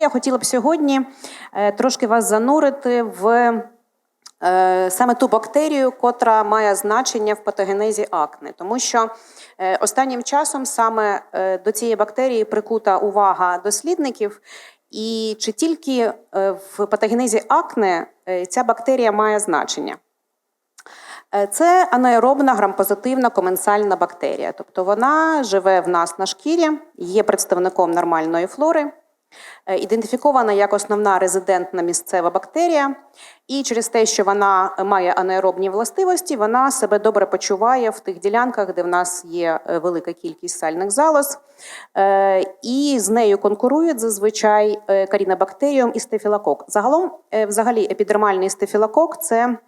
Я хотіла б сьогодні е, трошки вас занурити в е, саме ту бактерію, котра має значення в патогенезі акне, тому що е, останнім часом саме до цієї бактерії прикута увага дослідників. І чи тільки в патогенезі акне ця бактерія має значення? Це анаеробна грампозитивна коменсальна бактерія, тобто вона живе в нас на шкірі, є представником нормальної флори, ідентифікована як основна резидентна місцева бактерія, і через те, що вона має анаеробні властивості, вона себе добре почуває в тих ділянках, де в нас є е, велика кількість сальних залоз, Е, і з нею конкурують зазвичай е, карінобактеріум і стефілокок. Загалом, е, взагалі, епідермальний стефілокок це е,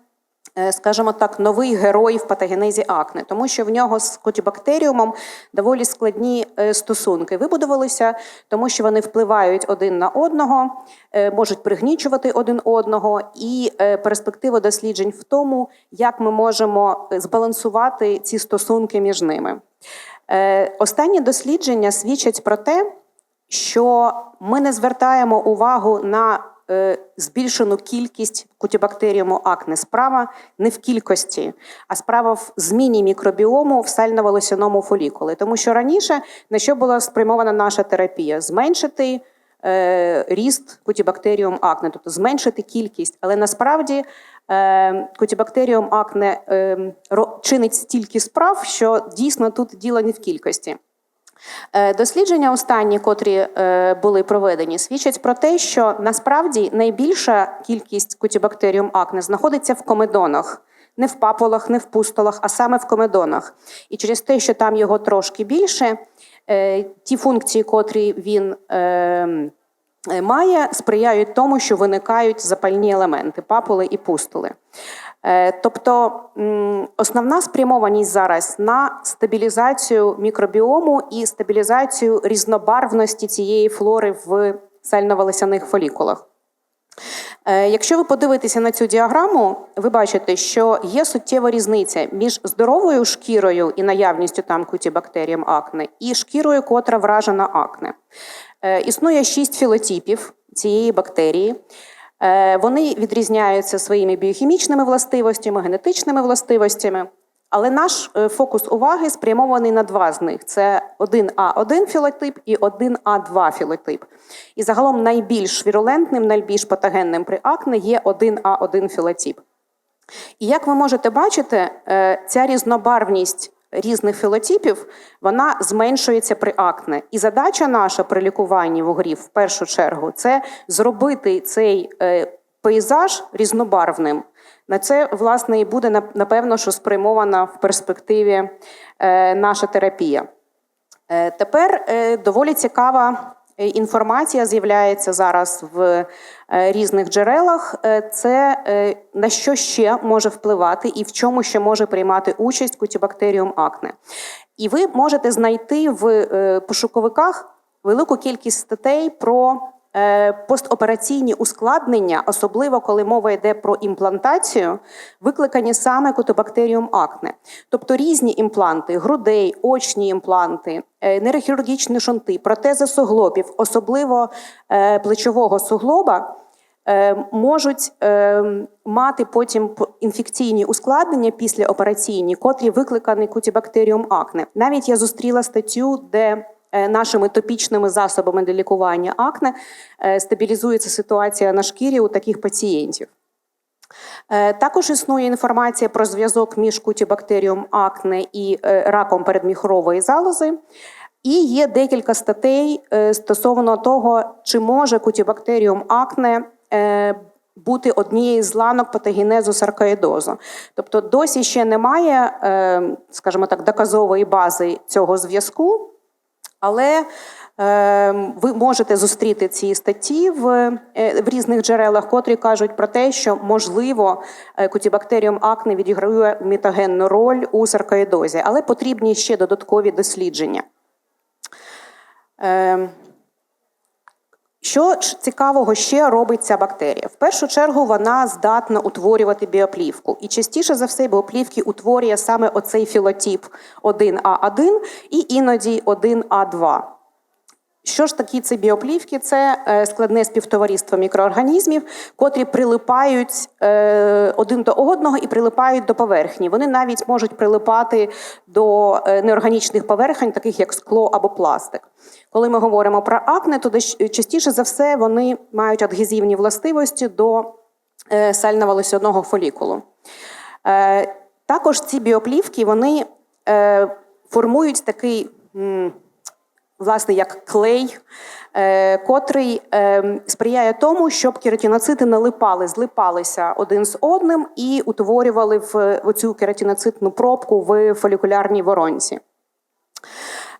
скажімо так, новий герой в патогенезі акне, тому що в нього з котібактеріумом доволі складні е, стосунки вибудувалися, тому що вони впливають один на одного, е, можуть пригнічувати один одного, і е, перспектива досліджень в тому, як ми можемо е, збалансувати ці стосунки між ними. Е, Останні дослідження свідчать про те, що ми не звертаємо увагу на е, збільшену кількість кутібактеріуму акне. Справа не в кількості, а справа в зміні мікробіому в сально-волосяному фолікулі. Тому що раніше на що була спрямована наша терапія? Зменшити е, ріст кутібактеріум акне, тобто зменшити кількість. Але насправді е, кутібактеріум акне е, чинить стільки справ, що дійсно тут діло не в кількості. Е, Дослідження останні, котрі е, були проведені, свідчать про те, що насправді найбільша кількість кутібактеріум акне знаходиться в комедонах. Не в папулах, не в пустолах, а саме в комедонах. І через те, що там його трошки більше, е, ті функції, котрі він е, е, має, сприяють тому, що виникають запальні елементи папули і пустули. Е, Тобто основна спрямованість зараз на стабілізацію мікробіому і стабілізацію різнобарвності цієї флори в сально-волосяних фолікулах. Е, Якщо ви подивитеся на цю діаграму, ви бачите, що є суттєва різниця між здоровою шкірою і наявністю там кутібактеріям акне і шкірою, котра вражена акне. Е, Існує шість філотипів цієї бактерії. Е, Вони відрізняються своїми біохімічними властивостями, генетичними властивостями. Але наш е, фокус уваги спрямований на два з них: це 1А1 філотип і 1А2 філотип. І загалом найбільш вірулентним, найбільш патогенним при акне є 1А1 філотип. І як ви можете бачити, е, ця різнобарвність різних філотипів вона зменшується при акне. І задача наша при лікуванні вугрів в першу чергу це зробити цей е, пейзаж різнобарвним. На це, власне, і буде напевно, що спрямована в перспективі е, наша терапія. Е, Тепер доволі цікава інформація з'являється зараз в е, різних джерелах. Е, Це е, на що ще може впливати і в чому ще може приймати участь кутібактеріум акне. І ви можете знайти в е, пошуковиках велику кількість статей про е, постопераційні ускладнення, особливо коли мова йде про імплантацію, викликані саме кутобактеріум акне. Тобто різні імпланти, грудей, очні імпланти, е, нейрохірургічні шунти, протези суглобів, особливо е, плечового суглоба. е, Можуть е, мати потім інфекційні ускладнення післяопераційні, котрі викликані кутібактеріум акне. Навіть я зустріла статтю, де е, нашими топічними засобами для лікування акне е, стабілізується ситуація на шкірі у таких пацієнтів. Е, Також існує інформація про зв'язок між кутібактеріум акне і е, раком передміхорової залози. І є декілька статей е, стосовно того, чи може кутібактеріум акне бути однією з ланок патогенезу саркоїдозу. Тобто досі ще немає, скажімо так, доказової бази цього зв'язку. Але ви можете зустріти ці статті в, е, в різних джерелах, котрі кажуть про те, що можливо кутібактеріум акне відіграє метагенну роль у саркоїдозі, але потрібні ще додаткові дослідження. Е, що цікавого ще робить ця бактерія? В першу чергу вона здатна утворювати біоплівку. І частіше за все біоплівки утворює саме оцей філотип 1А1 і іноді 1А2. Що ж такі ці біоплівки? Це е, складне співтовариство мікроорганізмів, котрі прилипають е, один до одного і прилипають до поверхні. Вони навіть можуть прилипати до е, неорганічних поверхень, таких як скло або пластик. Коли ми говоримо про акне, то частіше за все вони мають адгезивні властивості до сально-волосяного фолікулу. Також ці біоплівки вони формують такий, власне, як клей, е, котрий е, сприяє тому, щоб кератіноцити налипали, злипалися один з одним і утворювали в оцю кератіноцитну пробку в фолікулярній воронці.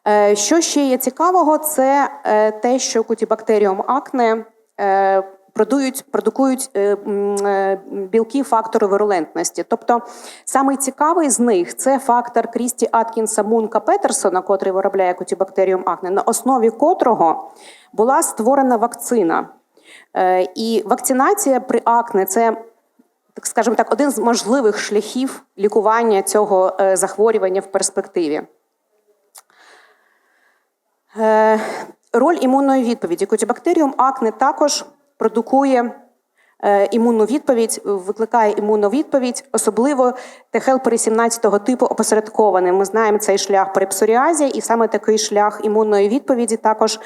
Е, Що ще є цікавого, це е, те, що кутібактеріум акне е, продують, продукують е, е, білки фактору вирулентності. Тобто самий цікавий з них це фактор Крісті Аткінса Мунка Петерсона, котрий виробляє кутібактеріум акне, на основі котрого була створена вакцина. Е, І вакцинація при акне це так скажімо так, один з можливих шляхів лікування цього захворювання в перспективі. Роль імунної відповіді. Кутібактеріум акне також продукує е, імунну відповідь, викликає імунну відповідь, особливо ТХЛ 17 типу опосередкований. Ми знаємо цей шлях при псоріазі, і саме такий шлях імунної відповіді також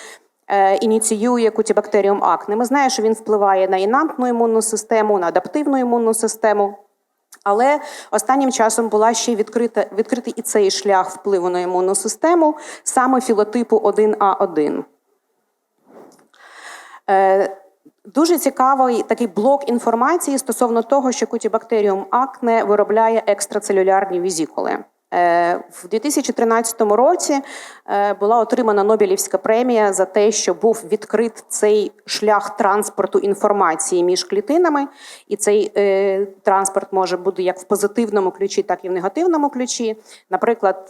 е, ініціює кутібактеріум акне. Ми знаємо, що він впливає на інантну імунну систему, на адаптивну імунну систему. Але останнім часом була ще відкрита, відкритий і цей шлях впливу на імунну систему, саме філотипу 1А1. Дуже цікавий такий блок інформації стосовно того, що кутібактеріум акне виробляє екстрацелюлярні візікули. Е, В 2013 році е, була отримана Нобелівська премія за те, що був відкрит цей шлях транспорту інформації між клітинами, і цей е, транспорт може бути як в позитивному ключі, так і в негативному ключі. Наприклад,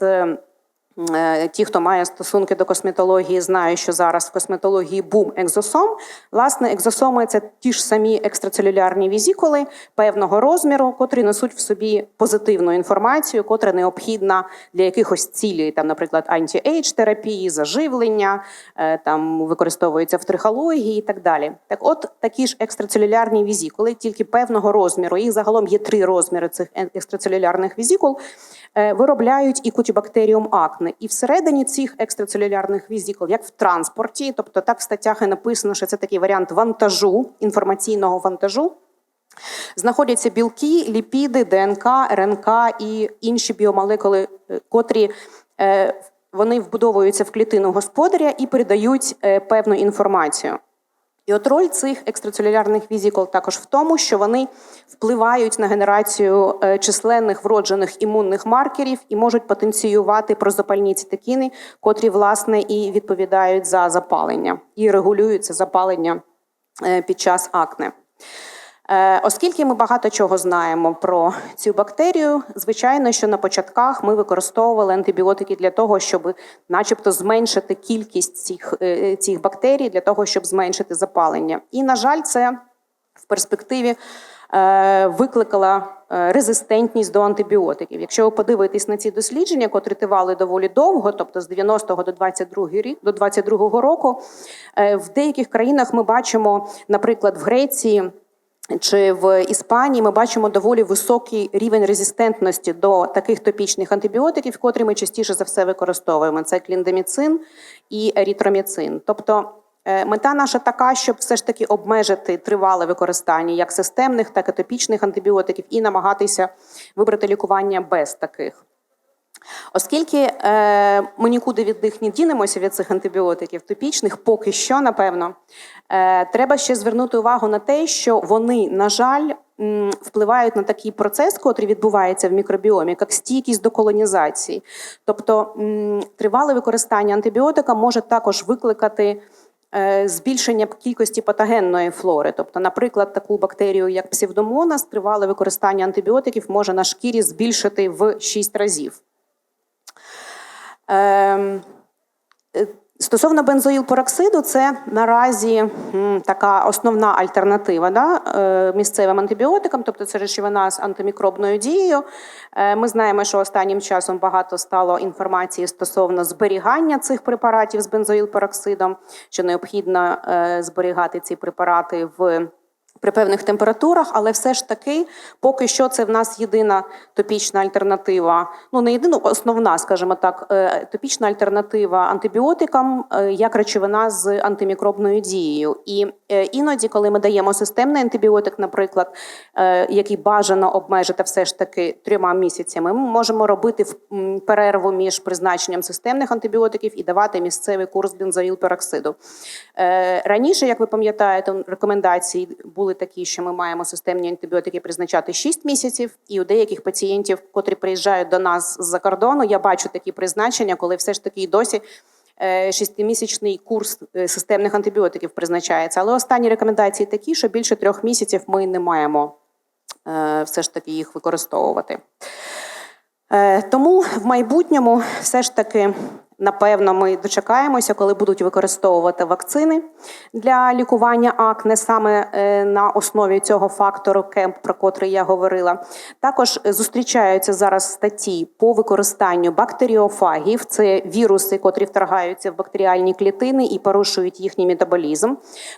Ті, хто має стосунки до косметології, знають, що зараз в косметології бум екзосом. Власне, екзосоми це ті ж самі екстрацелюлярні візікули певного розміру, котрі несуть в собі позитивну інформацію, котра необхідна для якихось цілей, там, наприклад, анті-ейдж терапії, заживлення, е, там використовуються в трихології і так далі. Так, от такі ж екстрацелюлярні візікули, тільки певного розміру. Їх загалом є три розміри цих екстрацелюлярних візікул. Е, Виробляють і кутібактеріум акне. І всередині цих екстрацелюлярних візікул, як в транспорті, тобто так в статтях і написано, що це такий варіант вантажу, інформаційного вантажу. Знаходяться білки, ліпіди, ДНК, РНК і інші біомолекули, е, котрі е, вони вбудовуються в клітину господаря і передають певну інформацію. І от роль цих екстрацелюлярних візікул також в тому, що вони впливають на генерацію е, численних вроджених імунних маркерів і можуть потенціювати прозапальні цитокіни, котрі власне і відповідають за запалення і регулюють це запалення е, під час акне. Е, Оскільки ми багато чого знаємо про цю бактерію, звичайно, що на початках ми використовували антибіотики для того, щоб, начебто, зменшити кількість цих, е, цих бактерій, для того, щоб зменшити запалення. І, на жаль, це в перспективі е, викликала е, резистентність до антибіотиків. Якщо ви подивитесь на ці дослідження, котрі тривали доволі довго, тобто з 90-го до 22 рік до 22-го року, е, в деяких країнах ми бачимо, наприклад, в Греції. Чи в Іспанії ми бачимо доволі високий рівень резистентності до таких топічних антибіотиків, котрі ми частіше за все використовуємо. Це кліндаміцин і ерітроміцин. Тобто е, мета наша така, щоб все ж таки обмежити тривале використання як системних, так і топічних антибіотиків, і намагатися вибрати лікування без таких. Оскільки е, ми нікуди від них не дінемося від цих антибіотиків топічних, поки що, напевно, треба ще звернути увагу на те, що вони, на жаль, впливають на такий процес, котрий відбувається в мікробіомі, як стійкість до колонізації. Тобто тривале використання антибіотика може також викликати. е, Збільшення кількості патогенної флори, тобто, наприклад, таку бактерію, як псевдомонас, тривале використання антибіотиків може на шкірі збільшити в 6 разів. Стосовно бензоїлпероксиду, це наразі така основна альтернатива да, е, місцевим антибіотикам, тобто це речовина з антимікробною дією. Е, Ми знаємо, що останнім часом багато стало інформації стосовно зберігання цих препаратів з бензоїлпероксидом, що необхідно е, зберігати ці препарати в при певних температурах, але все ж таки, поки що це в нас єдина топічна альтернатива. Ну не єдина, основна, скажімо так, е, топічна альтернатива антибіотикам е, як речовина з антимікробною дією. І е, іноді, коли ми даємо системний антибіотик, наприклад, який бажано обмежити все ж таки трьома місяцями, ми можемо робити перерву між призначенням системних антибіотиків і давати місцевий курс бензоїлпероксиду. Раніше, як ви пам'ятаєте, рекомендації були такі, що ми маємо системні антибіотики призначати 6 місяців, і у деяких пацієнтів, котрі приїжджають до нас з-за кордону, я бачу такі призначення, коли все ж таки і досі. е, Шестимісячний курс е, системних антибіотиків призначається, але останні рекомендації такі, що більше трьох місяців ми не маємо е, все ж таки їх використовувати. Тому в майбутньому все ж таки. Напевно, ми дочекаємося, коли будуть використовувати вакцини для лікування акне саме е, на основі цього фактору КЕМП, про котрий я говорила. Також зустрічаються зараз статті по використанню бактеріофагів. Це віруси, котрі вторгаються в бактеріальні клітини і порушують їхній метаболізм.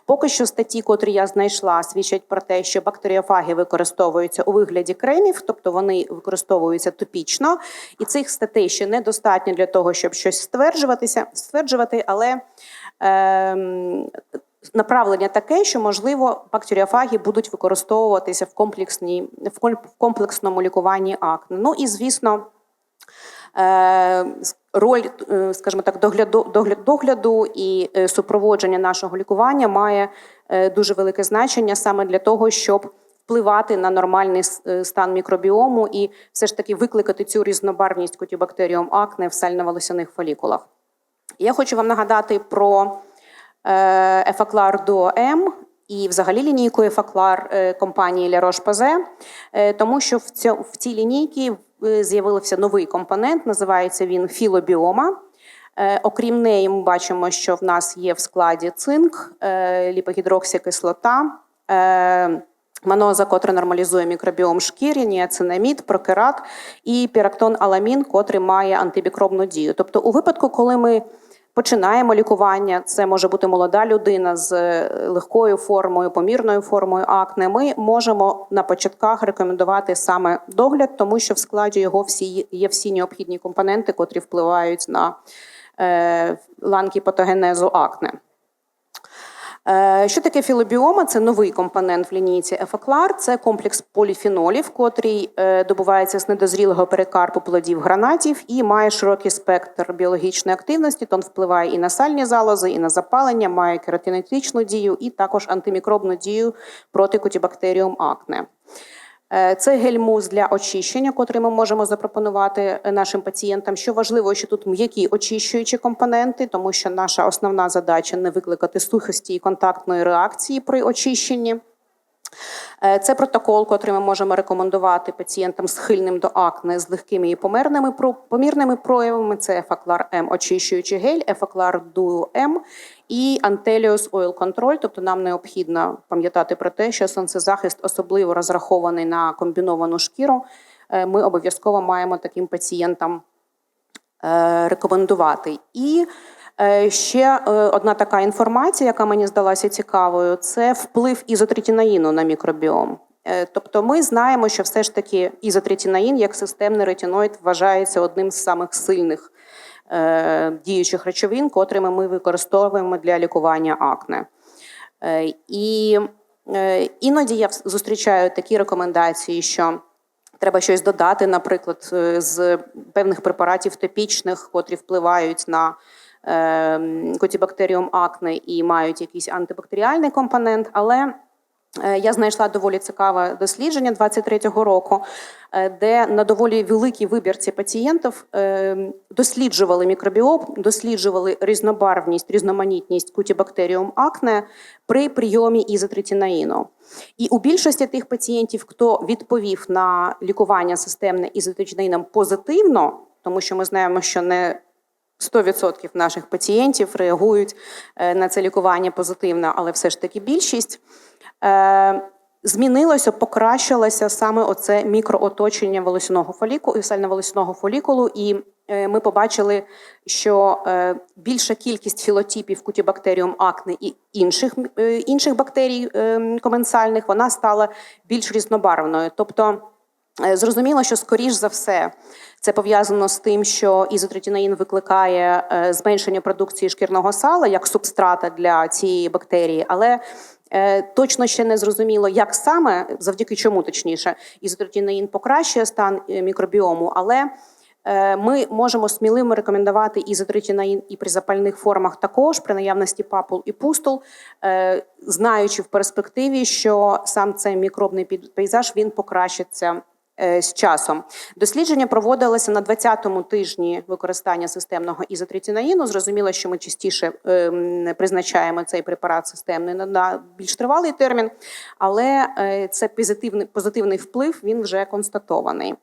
Поки що статті, котрі я знайшла, свідчать про те, що бактеріофаги використовуються у вигляді кремів, тобто вони використовуються топічно, і цих статей ще недостатньо для того, щоб щось стверджуватися, стверджувати, але ем, направлення таке, що можливо бактеріофаги будуть використовуватися в комплексній в ком- в комплексному лікуванні акне. Ну і звісно. Е, Роль, е, скажімо так, догляду, догляд- догляду і е, супроводження нашого лікування має е, дуже велике значення саме для того, щоб впливати на нормальний е, стан мікробіому і все ж таки викликати цю різнобарвність котібактеріум акне в сально-волосяних фолікулах. Я хочу вам нагадати про е, Ефаклар Duo M і взагалі лінійку Ефаклар е, компанії La е, тому що в, цій лінійці з'явився новий компонент, називається він філобіома. Окрім неї, ми бачимо, що в нас є в складі цинк, ліпогідроксикислота, маноза, котра нормалізує мікробіом шкіри, ніацинамід, прокерат і пірактон аламін, котрий має антимікробну дію. Тобто, у випадку, коли ми починаємо лікування, це може бути молода людина з е, легкою формою, помірною формою акне. Ми можемо на початках рекомендувати саме догляд, тому що в складі його всі є всі необхідні компоненти, котрі впливають на е, ланки патогенезу акне. Е, Що таке філобіома? Це новий компонент в лінійці Ефаклар. Це комплекс поліфенолів, котрий е, добувається з недозрілого перекарпу плодів гранатів і має широкий спектр біологічної активності. Тон впливає і на сальні залози, і на запалення, має кератинетичну дію, і також антимікробну дію проти кутібактеріум акне. Е, Це гель-мус для очищення, котрий ми можемо запропонувати е, нашим пацієнтам. Що важливо, що тут м'які очищуючі компоненти, тому що наша основна задача не викликати сухості і контактної реакції при очищенні. Е, Це протокол, котрий ми можемо рекомендувати пацієнтам схильним до акне з легкими і помірними, помірними проявами. Це Ефаклар М очищуючий гель, Ефаклар Duo М і Antelios Oil Control. Тобто нам необхідно пам'ятати про те, що сонцезахист особливо розрахований на комбіновану шкіру. Е, Ми обов'язково маємо таким пацієнтам е, рекомендувати. І ще е, одна така інформація, яка мені здалася цікавою, це вплив ізотретинаїну на мікробіом. Е, Тобто ми знаємо, що все ж таки ізотретинаїн як системний ретиноїд вважається одним з самих сильних е, діючих речовин, котрими ми використовуємо для лікування акне. Е, І е, іноді я зустрічаю такі рекомендації, що треба щось додати, наприклад, е, з певних препаратів топічних, котрі впливають на е, котібактеріум акне і мають якийсь антибактеріальний компонент. Але е, я знайшла доволі цікаве дослідження 23-го року, е, де на доволі великій вибірці пацієнтів е, досліджували мікробіом, досліджували різнобарвність, різноманітність кутібактеріум акне при прийомі ізотретинаїну. І у більшості тих пацієнтів, хто відповів на лікування системне ізотретинаїном позитивно, тому що ми знаємо, що не 100% наших пацієнтів реагують е, на це лікування позитивно, але все ж таки більшість. Е, Змінилося, покращилося саме оце мікрооточення волосяного фоліку, сально-волосяного фолікулу, і е, ми побачили, що більша кількість філотипів кутібактеріум акне і інших, інших бактерій е, коменсальних вона стала більш різнобарвною. Тобто Зрозуміло, що скоріш за все це пов'язано з тим, що ізотретинаїн викликає е, зменшення продукції шкірного сала як субстрата для цієї бактерії, але е, точно ще не зрозуміло, як саме, завдяки чому точніше, ізотретинаїн покращує стан е, мікробіому, але е, ми можемо сміливо рекомендувати ізотретинаїн і при запальних формах також, при наявності папул і пустул, е, знаючи в перспективі, що сам цей мікробний пейзаж він покращиться е, з часом. Дослідження проводилося на 20-му тижні використання системного ізотріцінаїну. Зрозуміло, що ми частіше ем, призначаємо цей препарат системний на- на більш тривалий термін, але е, це позитивний, позитивний вплив він вже констатований.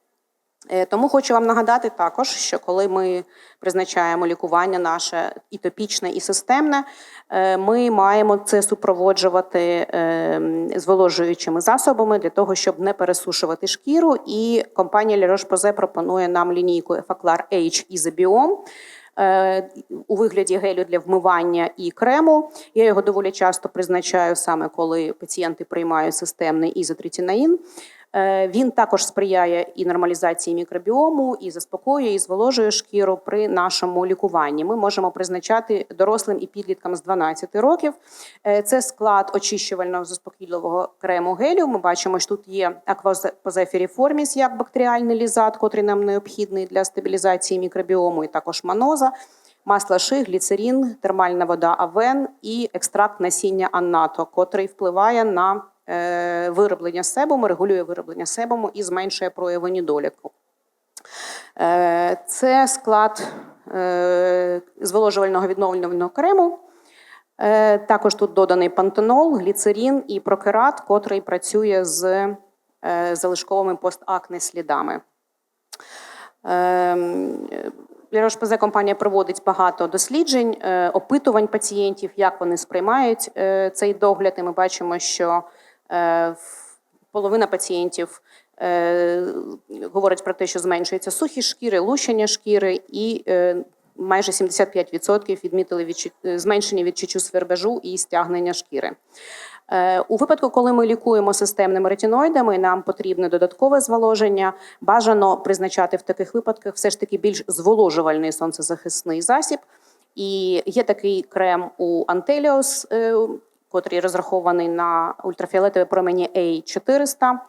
Е, Тому хочу вам нагадати також, що коли ми призначаємо лікування наше і топічне, і системне, е, ми маємо це супроводжувати е, зволожуючими засобами для того, щоб не пересушувати шкіру. І компанія La Roche-Posay пропонує нам лінійку Effaclar H е, у вигляді гелю для вмивання і крему. Я його доволі часто призначаю саме коли пацієнти приймають системний ізотретинаїн. Е, Він також сприяє і нормалізації мікробіому, і заспокоює, і зволожує шкіру при нашому лікуванні. Ми можемо призначати дорослим і підліткам з 12 років. Е, Це склад очищувального заспокійливого крему гелю. Ми бачимо, що тут є аквазефіріформіс як бактеріальний лізат, котрий нам необхідний для стабілізації мікробіому, і також маноза. Масло ши, гліцерин, термальна вода авен і екстракт насіння аннато, котрий впливає на вироблення себуму, регулює вироблення себуму і зменшує прояви недоліку. Е, Це склад е, зволожувального відновлювального крему. Е, Також тут доданий пантенол, гліцерин і прокерат, котрий працює з е, залишковими постакне слідами. Лірошпазе компанія проводить багато досліджень, е, опитувань пацієнтів, як вони сприймають е, цей догляд. І ми бачимо, що е, половина пацієнтів е, говорить про те, що зменшується сухість шкіри, лущення шкіри, і е, майже 75% відмітили е, зменшення відчуттю свербежу і стягнення шкіри. Е, У випадку, коли ми лікуємо системними ретиноїдами, нам потрібне додаткове зволоження. Бажано призначати в таких випадках все ж таки більш зволожувальний сонцезахисний засіб. І є такий крем у Антеліос, е, котрий розрахований на ультрафіолетові промені A400,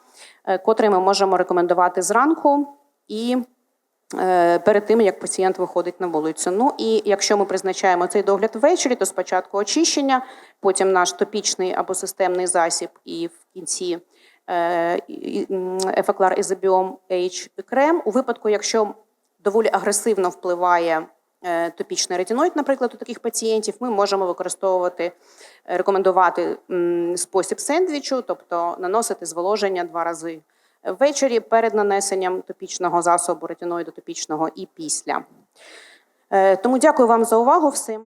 е, котрий ми можемо рекомендувати зранку і е, перед тим, як пацієнт виходить на вулицю. Ну і якщо ми призначаємо цей догляд ввечері, то спочатку очищення, потім наш топічний або системний засіб, і в кінці е, Ефеклар Ізобіом H крем. У випадку, якщо доволі агресивно впливає топічний ретиноїд, наприклад, у таких пацієнтів, ми можемо використовувати, е, рекомендувати спосіб сендвічу, тобто наносити зволоження два рази ввечері перед нанесенням топічного засобу ретиноїду топічного і після. Е, Тому дякую вам за увагу всім.